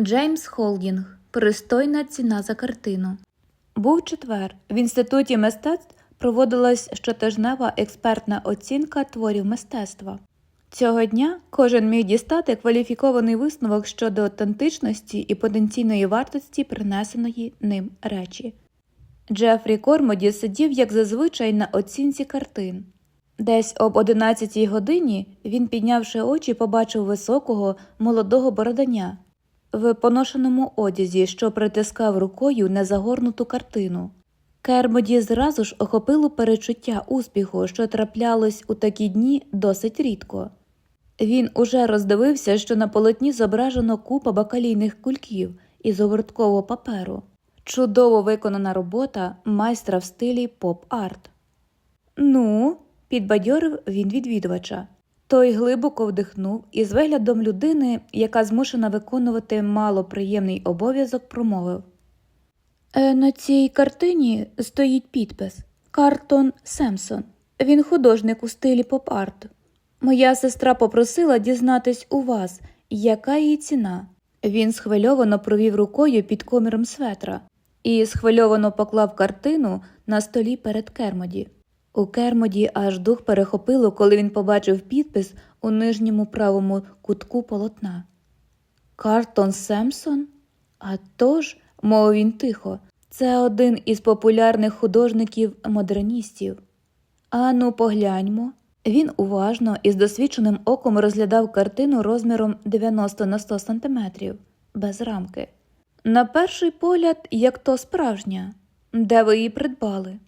Джеймс Холдінг. Пристойна ціна за картину. Був четвер. В інституті мистецтв проводилась щотижнева експертна оцінка творів мистецтва. Цього дня кожен міг дістати кваліфікований висновок щодо автентичності і потенційної вартості принесеної ним речі. Джефрі Кормоді сидів, як зазвичай, на оцінці картин. Десь об 11 годині він, піднявши очі, побачив високого, молодого бороданя в поношеному одязі, що притискав рукою незагорнуту картину. Кермоді зразу ж охопило перечуття успіху, що траплялось у такі дні досить рідко. Він уже роздивився, що на полотні зображено купа бакалійних кульків із оберткового паперу. Чудово виконана робота майстра в стилі поп-арт. Ну, підбадьорив він відвідувача. Той глибоко вдихнув і з виглядом людини, яка змушена виконувати малоприємний обов'язок, промовив. «Е, на цій картині стоїть підпис Картон Семсон. Він художник у стилі поп-арт. Моя сестра попросила дізнатись у вас, яка її ціна. Він схвильовано провів рукою під коміром светра і схвильовано поклав картину на столі перед Кермоді. У Кермоді аж дух перехопило, коли він побачив підпис у нижньому правому кутку полотна. Картон Семсон? А тож, мовив він тихо, це один із популярних художників модерністів. Ану, погляньмо. Він уважно і з досвідченим оком розглядав картину розміром 90 на 100 сантиметрів, без рамки. На перший погляд, як то справжня, де ви її придбали.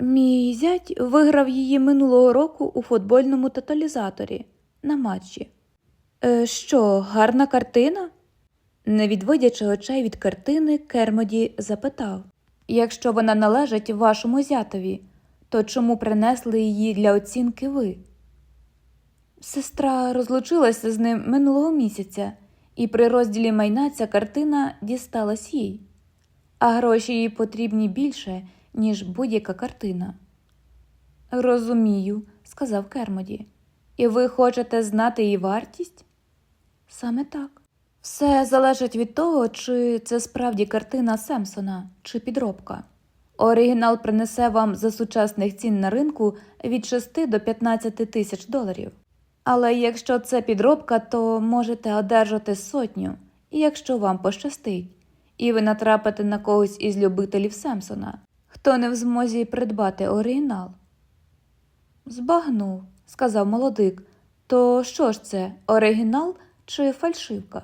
Мій зять виграв її минулого року у футбольному тоталізаторі на матчі. Е, що, гарна картина? Не відводячи очей від картини, Кермоді запитав Якщо вона належить вашому зятові, то чому принесли її для оцінки ви? Сестра розлучилася з ним минулого місяця, і при розділі майна ця картина дісталась їй, а гроші їй потрібні більше, ніж будь-яка картина. Розумію, сказав Кермоді. І ви хочете знати її вартість? Саме так. Все залежить від того, чи це справді картина Семсона, чи підробка. Оригінал принесе вам за сучасних цін на ринку від 6 до 15 тисяч доларів. Але якщо це підробка, то можете одержати сотню, якщо вам пощастить, і ви натрапите на когось із любителів Семсона, хто не в змозі придбати оригінал. Збагнув, сказав молодик. То що ж це, оригінал чи фальшивка?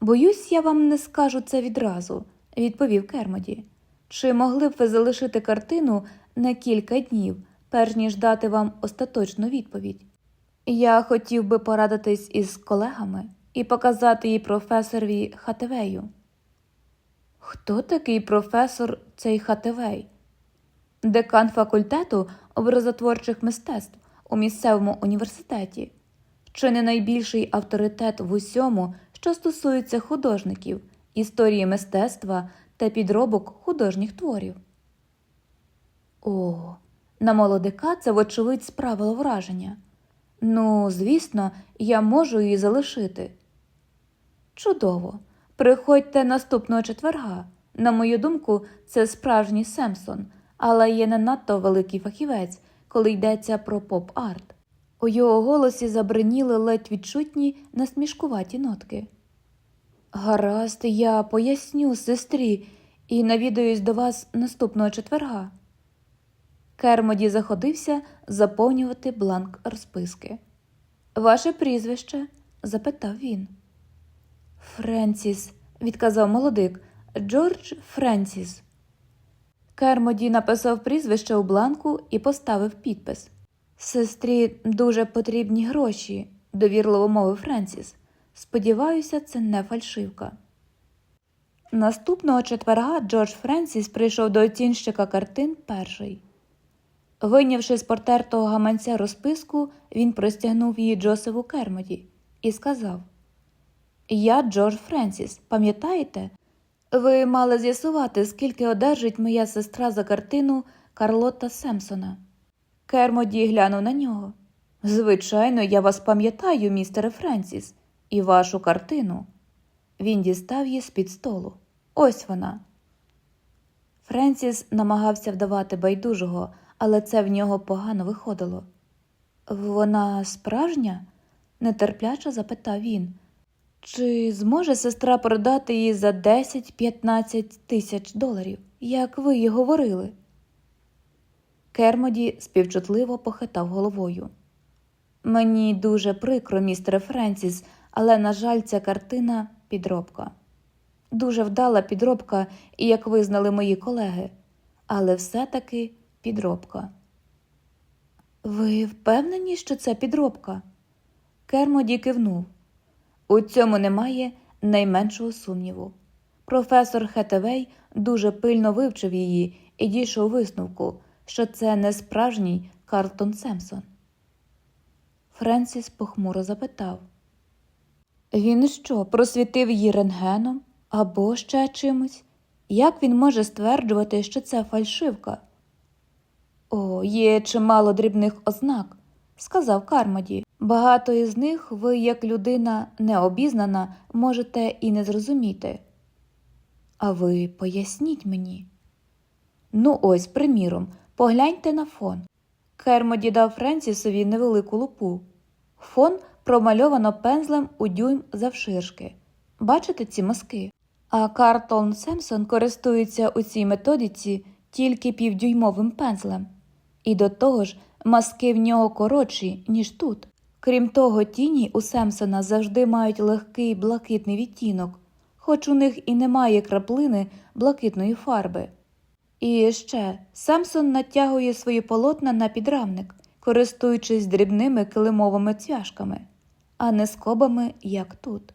Боюсь, я вам не скажу це відразу, відповів Кермоді. Чи могли б ви залишити картину на кілька днів, перш ніж дати вам остаточну відповідь? Я хотів би порадитись із колегами і показати її професорові Хатевею. Хто такий професор цей Хатевей? Декан факультету образотворчих мистецтв у місцевому університеті, чи не найбільший авторитет в усьому, що стосується художників, історії мистецтва та підробок художніх творів. О, на молодика це, вочевидь, справило враження. Ну, звісно, я можу її залишити. Чудово. Приходьте наступного четверга. На мою думку, це справжній Семсон, але є не надто великий фахівець, коли йдеться про поп-арт. У його голосі забриніли ледь відчутні насмішкуваті нотки. Гаразд, я поясню сестрі і навідаюсь до вас наступного четверга. Кермоді заходився заповнювати бланк розписки. Ваше прізвище? запитав він. Френсіс, відказав молодик, Джордж Френсіс. Кермоді написав прізвище у бланку і поставив підпис. Сестрі дуже потрібні гроші, довірливо мовив Френсіс. Сподіваюся, це не фальшивка. Наступного четверга Джордж Френсіс прийшов до оцінщика картин перший. Вийнявши з портертого гаманця розписку, він простягнув її Джосефу Кермоді і сказав: Я Джордж Френсіс, пам'ятаєте? Ви мали з'ясувати, скільки одержить моя сестра за картину Карлота Семсона. Кермоді глянув на нього. Звичайно, я вас пам'ятаю, містере Френсіс, і вашу картину. Він дістав її з-під столу. Ось вона. Френсіс намагався вдавати байдужого, але це в нього погано виходило. Вона справжня? нетерпляче запитав він. Чи зможе сестра продати її за 10-15 тисяч доларів, як ви й говорили? Кермоді співчутливо похитав головою. Мені дуже прикро, містере Френсіс, але, на жаль, ця картина підробка. Дуже вдала підробка, як визнали мої колеги, але все-таки підробка. Ви впевнені, що це підробка? Кермоді кивнув. У цьому немає найменшого сумніву. Професор Хетевей дуже пильно вивчив її і дійшов висновку, що це не справжній Карлтон Семсон. Френсіс похмуро запитав Він що, просвітив її рентгеном або ще чимось? Як він може стверджувати, що це фальшивка? О, є чимало дрібних ознак, сказав Кармоді. Багато із них ви, як людина необізнана, можете і не зрозуміти. А ви поясніть мені. Ну, ось, приміром, погляньте на фон. Кермоді дав Френсісові невелику лупу. Фон промальовано пензлем у дюйм завширшки. Бачите ці мазки? А Картон Семсон користується у цій методиці тільки півдюймовим пензлем. І до того ж, мазки в нього коротші, ніж тут. Крім того, тіні у Семсона завжди мають легкий блакитний відтінок, хоч у них і немає краплини блакитної фарби. І ще Семсон натягує свої полотна на підрамник, користуючись дрібними килимовими цвяшками, а не скобами, як тут.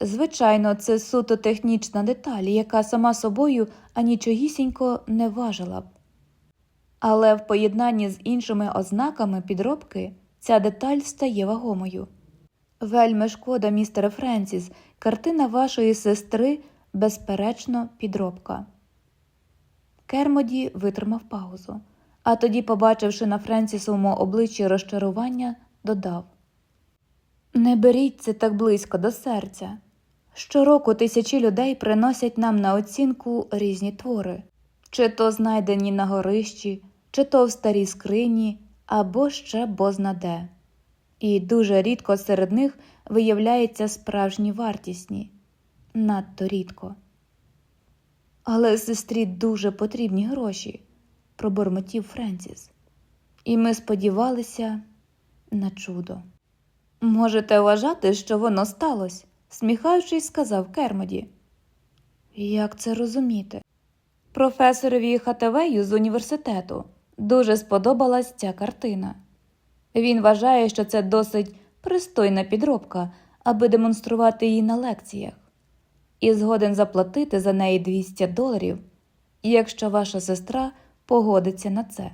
Звичайно, це суто технічна деталь, яка сама собою анічогісінько не важила б. Але в поєднанні з іншими ознаками підробки ця деталь стає вагомою. Вельми шкода, містере Френсіс, картина вашої сестри, безперечно, підробка. Кермоді витримав паузу, а тоді, побачивши на Френсісовому обличчі розчарування, додав Не беріть це так близько до серця. Щороку тисячі людей приносять нам на оцінку різні твори, чи то знайдені на горищі, чи то в старій скрині, або ще бозна де. І дуже рідко серед них виявляються справжні вартісні, надто рідко. Але сестрі дуже потрібні гроші, пробормотів Френсіс, і ми сподівалися на чудо. Можете вважати, що воно сталося, сміхаючись, сказав Кермоді. Як це розуміти? Професорові Хатавею з університету дуже сподобалась ця картина. Він вважає, що це досить пристойна підробка, аби демонструвати її на лекціях, і згоден заплатити за неї 200 доларів, якщо ваша сестра погодиться на це.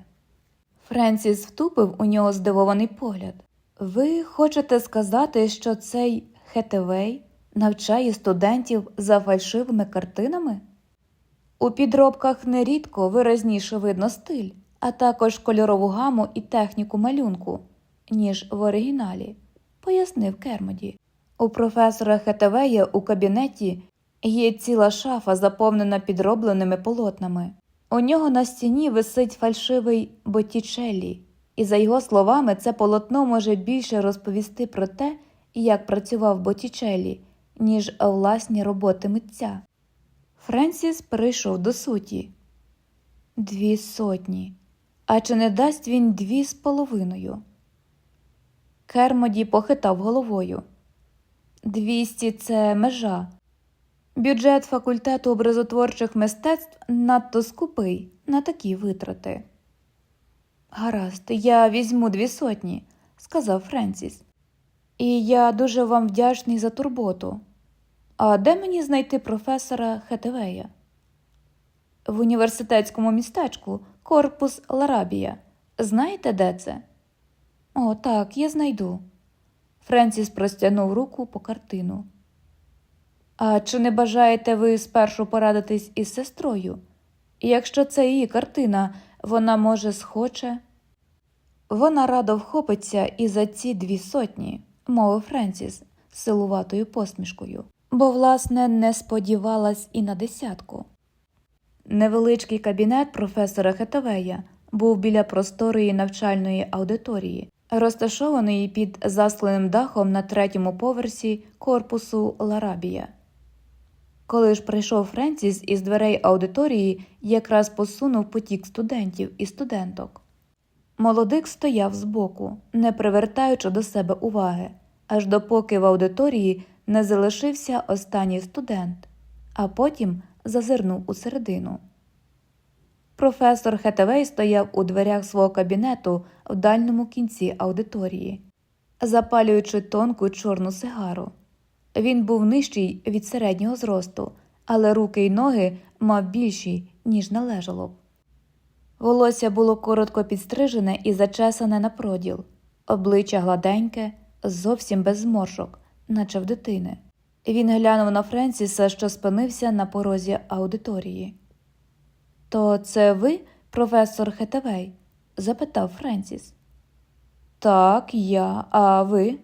Френсіс втупив у нього здивований погляд. Ви хочете сказати, що цей Хетевей навчає студентів за фальшивими картинами? У підробках нерідко виразніше видно стиль, а також кольорову гаму і техніку малюнку, ніж в оригіналі, пояснив Кермоді. У професора Хетевея у кабінеті є ціла шафа, заповнена підробленими полотнами. У нього на стіні висить фальшивий Боттічеллі, і, за його словами, це полотно може більше розповісти про те, як працював Боттічеллі, ніж власні роботи митця. Френсіс перейшов до суті. Дві сотні. А чи не дасть він дві з половиною? Кермоді похитав головою. Двісті це межа. Бюджет факультету образотворчих мистецтв надто скупий на такі витрати. Гаразд, я візьму дві сотні, сказав Френсіс. І я дуже вам вдячний за турботу. А де мені знайти професора Хетевея? В університетському містечку Корпус Ларабія. Знаєте, де це? О, так, я знайду. Френсіс простягнув руку по картину. А чи не бажаєте ви спершу порадитись із сестрою? Якщо це її картина, вона може схоче. Вона радо вхопиться і за ці дві сотні, мовив Френсіс з силуватою посмішкою. Бо, власне, не сподівалась і на десятку. Невеличкий кабінет професора Хетавея був біля просторої навчальної аудиторії, розташованої під заскленим дахом на третьому поверсі корпусу Ларабія. Коли ж прийшов Френсіс із дверей аудиторії, якраз посунув потік студентів і студенток. Молодик стояв збоку, не привертаючи до себе уваги, аж допоки в аудиторії не залишився останній студент, а потім зазирнув у середину. Професор Хетевей стояв у дверях свого кабінету в дальньому кінці аудиторії, запалюючи тонку чорну сигару. Він був нижчий від середнього зросту, але руки й ноги мав більші, ніж належало б. Волосся було коротко підстрижене і зачесане на проділ, обличчя гладеньке, зовсім без зморшок, наче в дитини. Він глянув на Френсіса, що спинився на порозі аудиторії. То це ви, професор Хетевей? запитав Френсіс. Так, я, а ви?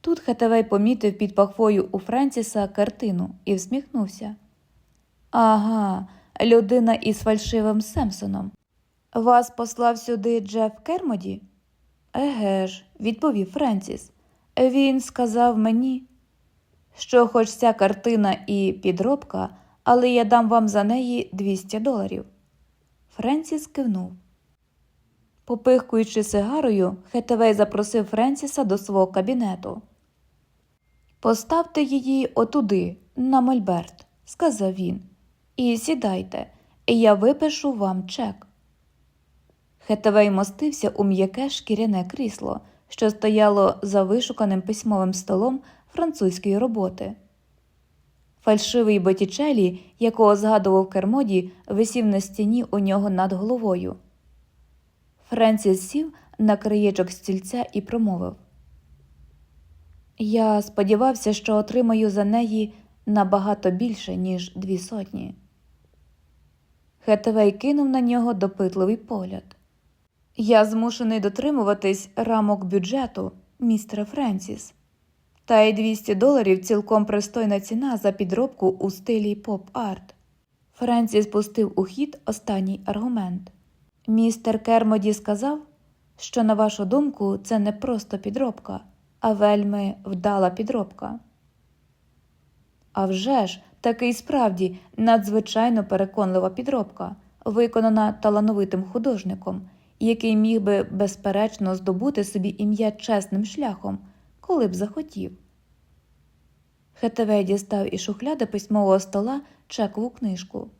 Тут Хетевей помітив під пахвою у Френсіса картину і всміхнувся. Ага, людина із фальшивим Семсоном. Вас послав сюди Джеф Кермоді? Еге ж, відповів Френсіс. Він сказав мені, що хоч ця картина і підробка, але я дам вам за неї 200 доларів. Френсіс кивнув. Попихкуючи сигарою, Хетевей запросив Френсіса до свого кабінету. Поставте її отуди, на мольберт, сказав він, і сідайте, і я випишу вам чек. Хетевей мостився у м'яке шкіряне крісло, що стояло за вишуканим письмовим столом французької роботи. Фальшивий Боттічелі, якого згадував Кермоді, висів на стіні у нього над головою. Френсіс сів на краєчок стільця і промовив Я сподівався, що отримаю за неї набагато більше, ніж дві сотні. Хетевей кинув на нього допитливий погляд. Я змушений дотримуватись рамок бюджету, містере Френсіс. Та й 200 доларів цілком пристойна ціна за підробку у стилі поп-арт. Френсіс пустив у хід останній аргумент. Містер Кермоді сказав, що, на вашу думку, це не просто підробка, а вельми вдала підробка. А вже ж, таки й справді надзвичайно переконлива підробка, виконана талановитим художником, який міг би безперечно здобути собі ім'я чесним шляхом, коли б захотів. Хетевей дістав із шухляди письмового стола чекову книжку.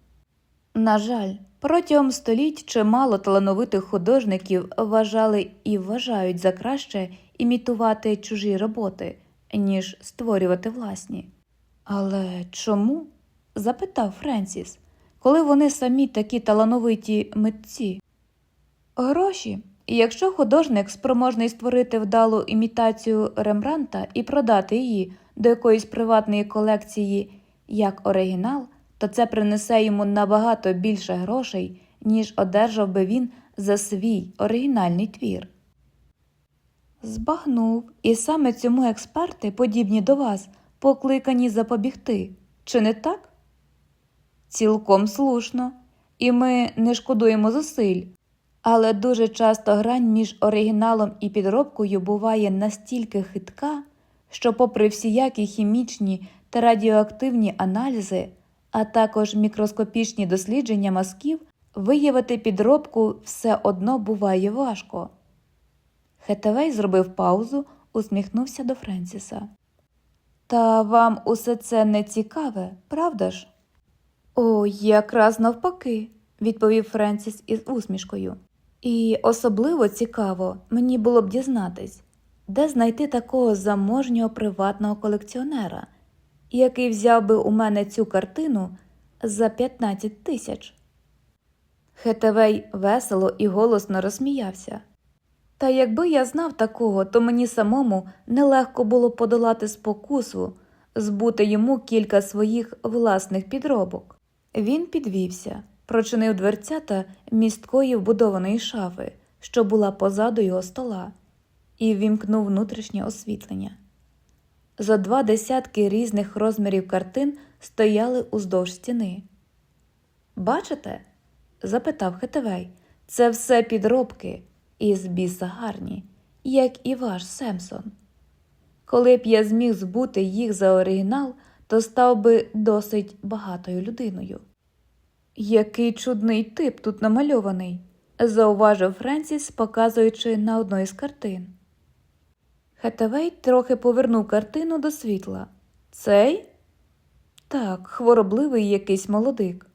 На жаль, протягом століть чимало талановитих художників вважали і вважають за краще імітувати чужі роботи, ніж створювати власні. Але чому? запитав Френсіс, коли вони самі такі талановиті митці. Гроші. Якщо художник спроможний створити вдалу імітацію Рембранта і продати її до якоїсь приватної колекції як оригінал, то це принесе йому набагато більше грошей, ніж одержав би він за свій оригінальний твір. Збагнув, і саме цьому експерти, подібні до вас, покликані запобігти, чи не так? Цілком слушно, і ми не шкодуємо зусиль. Але дуже часто грань між оригіналом і підробкою буває настільки хитка, що, попри всіякі хімічні та радіоактивні аналізи, а також мікроскопічні дослідження мазків, виявити підробку все одно буває важко. Хетевей зробив паузу, усміхнувся до Френсіса. Та вам усе це не цікаве, правда ж? О, якраз навпаки, відповів Френсіс із усмішкою. І особливо цікаво мені було б дізнатись, де знайти такого заможнього приватного колекціонера, який взяв би у мене цю картину за 15 тисяч. Хетевей весело і голосно розсміявся. Та якби я знав такого, то мені самому нелегко було подолати спокусу, збути йому кілька своїх власних підробок. Він підвівся, прочинив дверцята місткої вбудованої шафи, що була позаду його стола, і ввімкнув внутрішнє освітлення. Зо два десятки різних розмірів картин стояли уздовж стіни. Бачите? запитав Хетевей. Це все підробки із біса гарні, як і ваш Семсон. Коли б я зміг збути їх за оригінал, то став би досить багатою людиною. Який чудний тип тут намальований, зауважив Френсіс, показуючи на одну із картин. Хетевей трохи повернув картину до світла. Цей? Так, хворобливий якийсь молодик.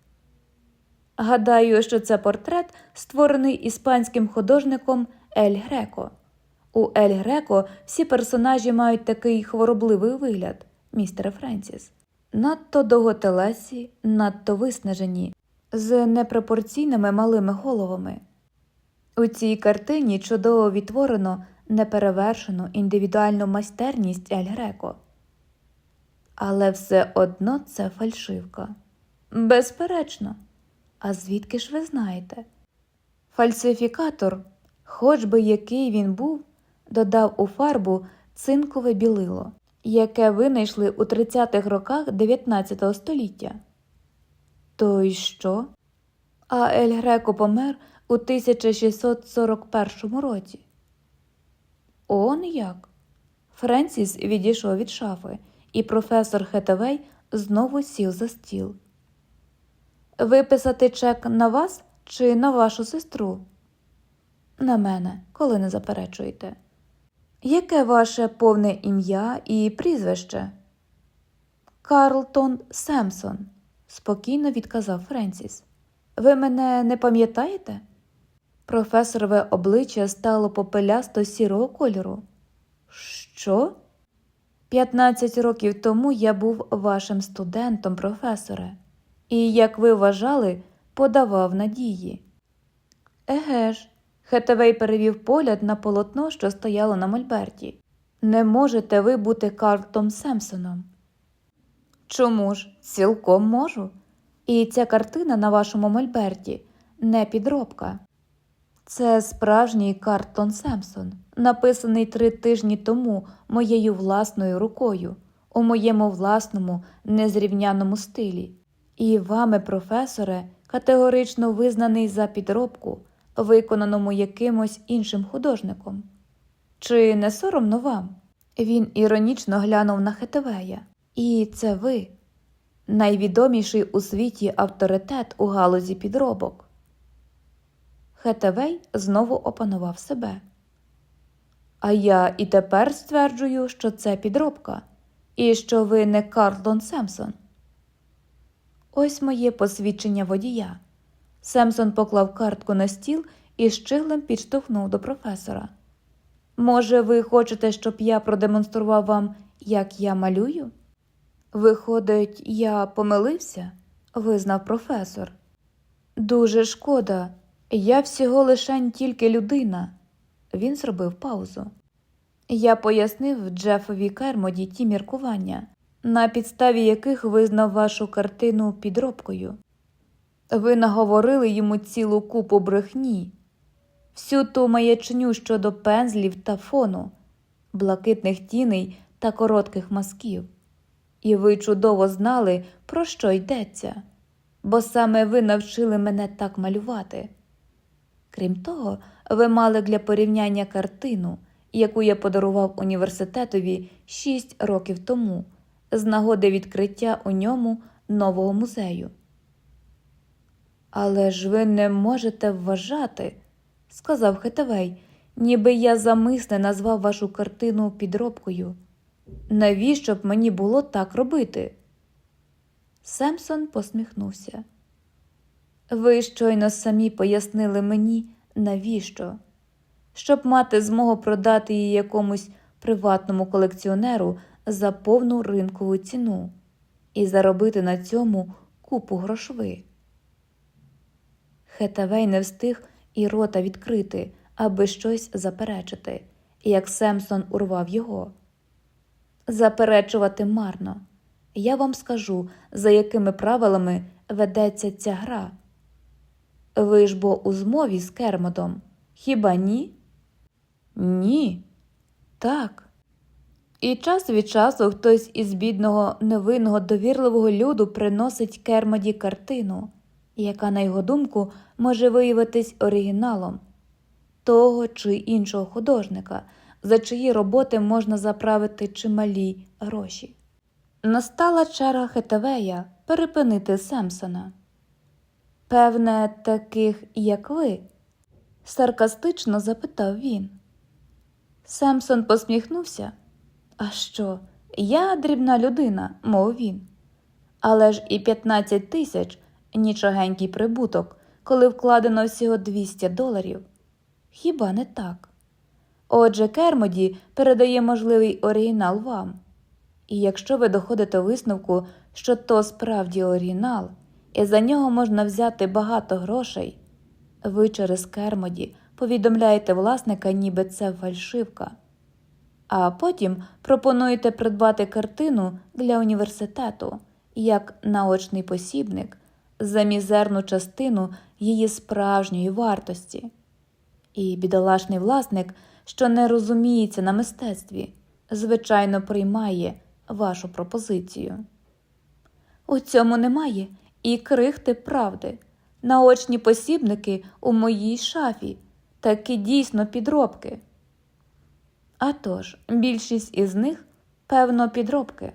Гадаю, що це портрет, створений іспанським художником Ель Греко. У Ель Греко всі персонажі мають такий хворобливий вигляд, містере Френсіс. Надто довготелесі, надто виснажені, з непропорційними малими головами. У цій картині чудово відтворено неперевершену індивідуальну майстерність Ель Греко. Але все одно це фальшивка. Безперечно. А звідки ж ви знаєте? Фальсифікатор, хоч би який він був, додав у фарбу цинкове білило, яке винайшли у 30-х роках 19 століття. То й що? А Ель Греко помер у 1641 році. Он як? Френсіс відійшов від шафи, і професор Хетевей знову сів за стіл. Виписати чек на вас чи на вашу сестру? На мене, коли не заперечуєте. Яке ваше повне ім'я і прізвище? Карлтон Семсон, спокійно відказав Френсіс. Ви мене не пам'ятаєте? Професорове обличчя стало попелясто сірого кольору. Що? П'ятнадцять років тому я був вашим студентом, професоре, і, як ви вважали, подавав надії. Еге ж, Хетевей перевів погляд на полотно, що стояло на мольберті. Не можете ви бути Карлтом Семсоном. Чому ж? Цілком можу. І ця картина на вашому мольберті не підробка. Це справжній Картон Семсон, написаний три тижні тому моєю власною рукою, у моєму власному незрівняному стилі. І вами, професоре, категорично визнаний за підробку, виконаному якимось іншим художником. Чи не соромно вам? Він іронічно глянув на Хетевея. І це ви, найвідоміший у світі авторитет у галузі підробок. Хетевей знову опанував себе. А я і тепер стверджую, що це підробка, і що ви не Карлон Семсон. Ось моє посвідчення водія. Семсон поклав картку на стіл і щиглем підштовхнув до професора. Може, ви хочете, щоб я продемонстрував вам, як я малюю? Виходить, я помилився, визнав професор. Дуже шкода, я всього лишень тільки людина. Він зробив паузу. Я пояснив Джефові Кермоді ті міркування, на підставі яких визнав вашу картину підробкою. Ви наговорили йому цілу купу брехні, всю ту маячню щодо пензлів та фону, блакитних тіней та коротких мазків. І ви чудово знали, про що йдеться, бо саме ви навчили мене так малювати. Крім того, ви мали для порівняння картину, яку я подарував університетові шість років тому, з нагоди відкриття у ньому нового музею. Але ж ви не можете вважати, сказав Хетевей, ніби я замисне назвав вашу картину підробкою. Навіщо б мені було так робити? Семсон посміхнувся. Ви щойно самі пояснили мені, навіщо? Щоб мати змогу продати її якомусь приватному колекціонеру за повну ринкову ціну і заробити на цьому купу грошви. Хетавей не встиг і рота відкрити, аби щось заперечити, як Семсон урвав його. Заперечувати марно. Я вам скажу, за якими правилами ведеться ця гра. Ви ж бо у змові з Кермодом, хіба ні? Ні. Так. І час від часу хтось із бідного, невинного, довірливого люду приносить Кермоді картину, яка, на його думку, може виявитись оригіналом того чи іншого художника, за чиї роботи можна заправити чималі гроші. Настала черга Хетевея перепинити Семсона. Певне, таких, як ви? саркастично запитав він. Семсон посміхнувся. А що? Я дрібна людина, мов він. Але ж і 15 тисяч нічогенький прибуток, коли вкладено всього 200 доларів. Хіба не так? Отже, Кермоді передає можливий оригінал вам. І якщо ви доходите висновку, що то справді оригінал, і за нього можна взяти багато грошей, ви через Кермоді повідомляєте власника, ніби це фальшивка, а потім пропонуєте придбати картину для університету як наочний посібник за мізерну частину її справжньої вартості. І бідолашний власник, що не розуміється на мистецтві, звичайно, приймає вашу пропозицію. У цьому немає і крихти правди. Наочні посібники у моїй шафі, такі дійсно підробки. А тож, більшість із них, певно, підробки.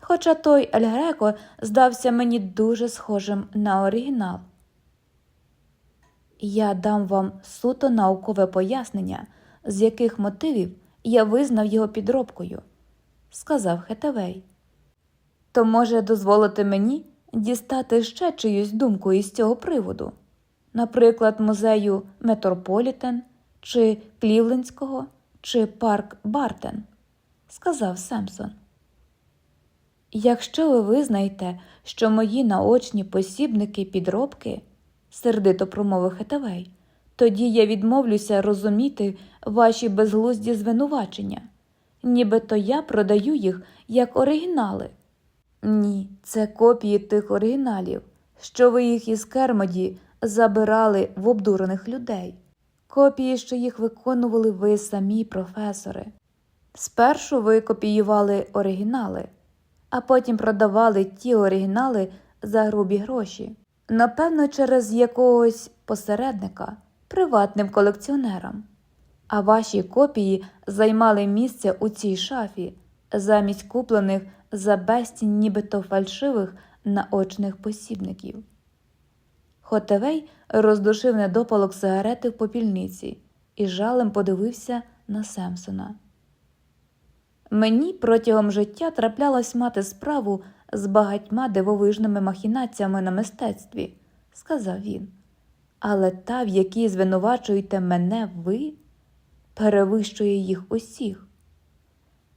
Хоча той Альгреко здався мені дуже схожим на оригінал. Я дам вам суто наукове пояснення, з яких мотивів я визнав його підробкою, сказав Хетевей. То може дозволити мені дістати ще чиюсь думку із цього приводу, наприклад, музею Метрополітен чи Клівлендського чи парк Бартен, сказав Семсон. Якщо ви визнаєте, що мої наочні посібники підробки, сердито промовив Хетевей, тоді я відмовлюся розуміти ваші безглузді звинувачення, нібито я продаю їх як оригінали. Ні, це копії тих оригіналів, що ви їх із Кермоді забирали в обдурених людей, копії, що їх виконували ви самі, професори. Спершу ви копіювали оригінали, а потім продавали ті оригінали за грубі гроші, напевно, через якогось посередника, приватним колекціонерам. А ваші копії займали місце у цій шафі замість куплених за безцінь нібито фальшивих наочних посібників. Хотевей роздушив недопалок сигарети в попільниці і жалем подивився на Семсона. Мені протягом життя траплялось мати справу з багатьма дивовижними махінаціями на мистецтві, сказав він. Але та, в якій звинувачуєте мене ви, перевищує їх усіх.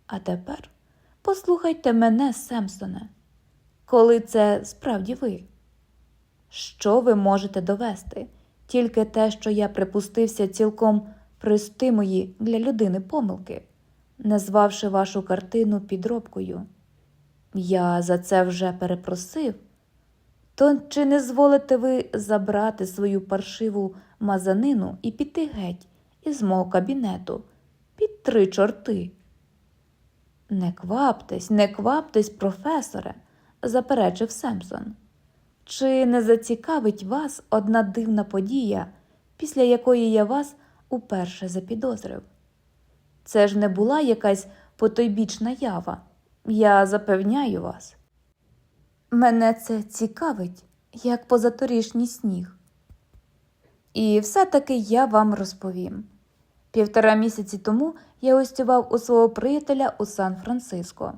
А тепер послухайте мене, Семсоне, коли це справді ви. Що ви можете довести? Тільки те, що я припустився цілком пристимої для людини помилки, назвавши вашу картину підробкою. Я за це вже перепросив. То чи не зволите ви забрати свою паршиву мазанину і піти геть із мого кабінету під три чорти? Не кваптесь, не кваптесь, професоре, заперечив Семсон. Чи не зацікавить вас одна дивна подія, після якої я вас уперше запідозрив? Це ж не була якась потойбічна ява, я запевняю вас. Мене це цікавить, як позаторішній сніг. І все-таки я вам розповім. Півтора місяці тому я гостював у свого приятеля у Сан-Франциско.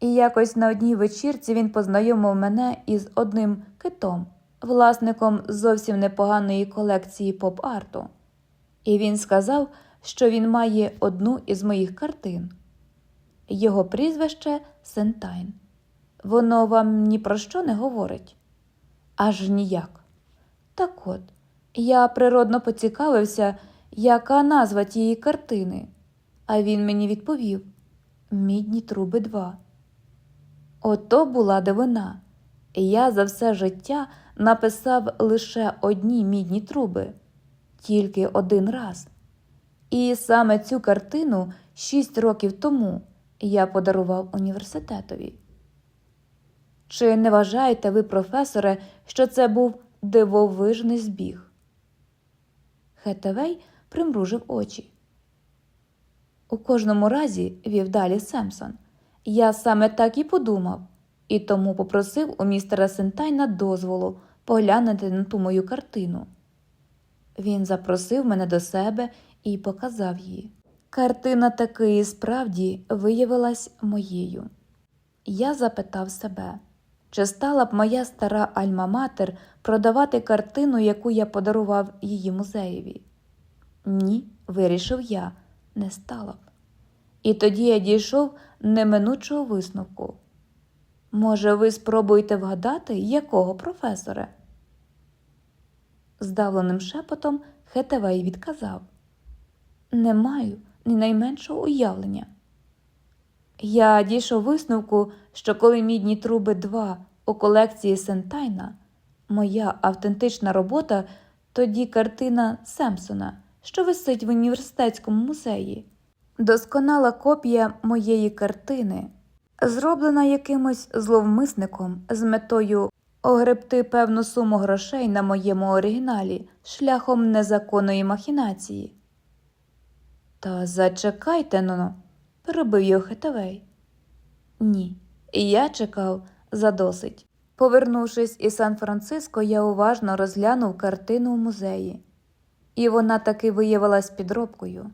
І якось на одній вечірці він познайомив мене із одним китом, власником зовсім непоганої колекції поп-арту. І він сказав, що він має одну із моїх картин. Його прізвище Сентайн. Воно вам ні про що не говорить? Аж ніяк. Так от, я природно поцікавився, яка назва тієї картини, а він мені відповів Мідні труби два. Ото була дивина. Я за все життя написав лише одні мідні труби, тільки один раз. І саме цю картину шість років тому я подарував університетові. Чи не вважаєте ви, професоре, що це був дивовижний збіг? Хетевей примружив очі. У кожному разі, вів далі Семсон, я саме так і подумав, і тому попросив у містера Сентайна дозволу поглянути на ту мою картину. Він запросив мене до себе і показав її. Картина таки справді виявилась моєю. Я запитав себе, чи стала б моя стара альма-матер продавати картину, яку я подарував її музеєві? Ні, вирішив я, не стала б. І тоді я дійшов неминучого висновку. Може, ви спробуєте вгадати, якого професора? Здавленим шепотом Хетевей відказав Не маю ні найменшого уявлення. Я дійшов висновку, що коли мідні труби 2 у колекції Сентайна, моя автентична робота, тоді картина Семпсона, що висить в університетському музеї, досконала копія моєї картини, зроблена якимось зловмисником з метою огребти певну суму грошей на моєму оригіналі шляхом незаконної махінації. Та зачекайте но, перебив його Хетавей. Ні, я чекав задосить. Повернувшись із Сан-Франциско, я уважно розглянув картину у музеї, і вона таки виявилась підробкою,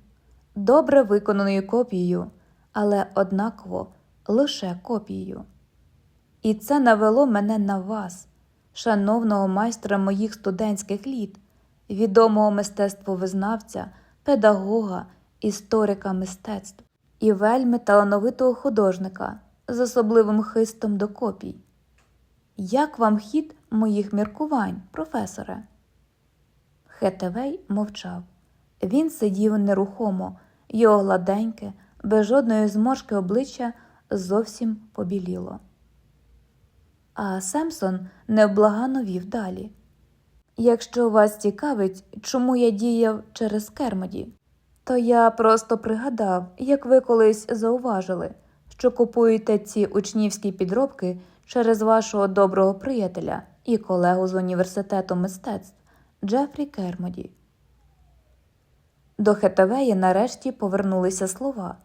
добре виконаною копією, але однаково лише копією. І це навело мене на вас, шановного майстра моїх студентських літ, відомого мистецтвовизнавця, педагога, історика мистецтв і вельми талановитого художника з особливим хистом до копій. Як вам хід моїх міркувань, професоре? Хетевей мовчав. Він сидів нерухомо, його гладеньке, без жодної зморшки обличчя зовсім побіліло. А Семсон невблагано вів далі. Якщо вас цікавить, чому я діяв через Кермоді, то я просто пригадав, як ви колись зауважили, що купуєте ці учнівські підробки через вашого доброго приятеля і колегу з університету мистецтв Джефрі Кермоді. До Хетавея нарешті повернулися слова.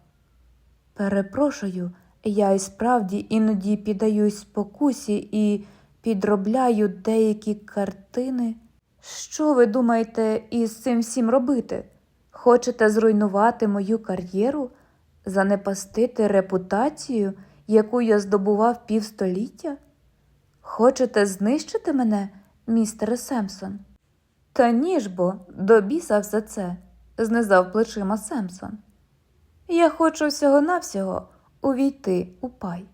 Перепрошую, я і справді іноді піддаюсь спокусі і підробляю деякі картини. Що ви думаєте із цим всім робити? Хочете зруйнувати мою кар'єру, занепастити репутацію, яку я здобував півстоліття? Хочете знищити мене, містере Семсон? Та ні ж бо, до біса все це, знизав плечима Семсон. Я хочу всього-навсього увійти у пай.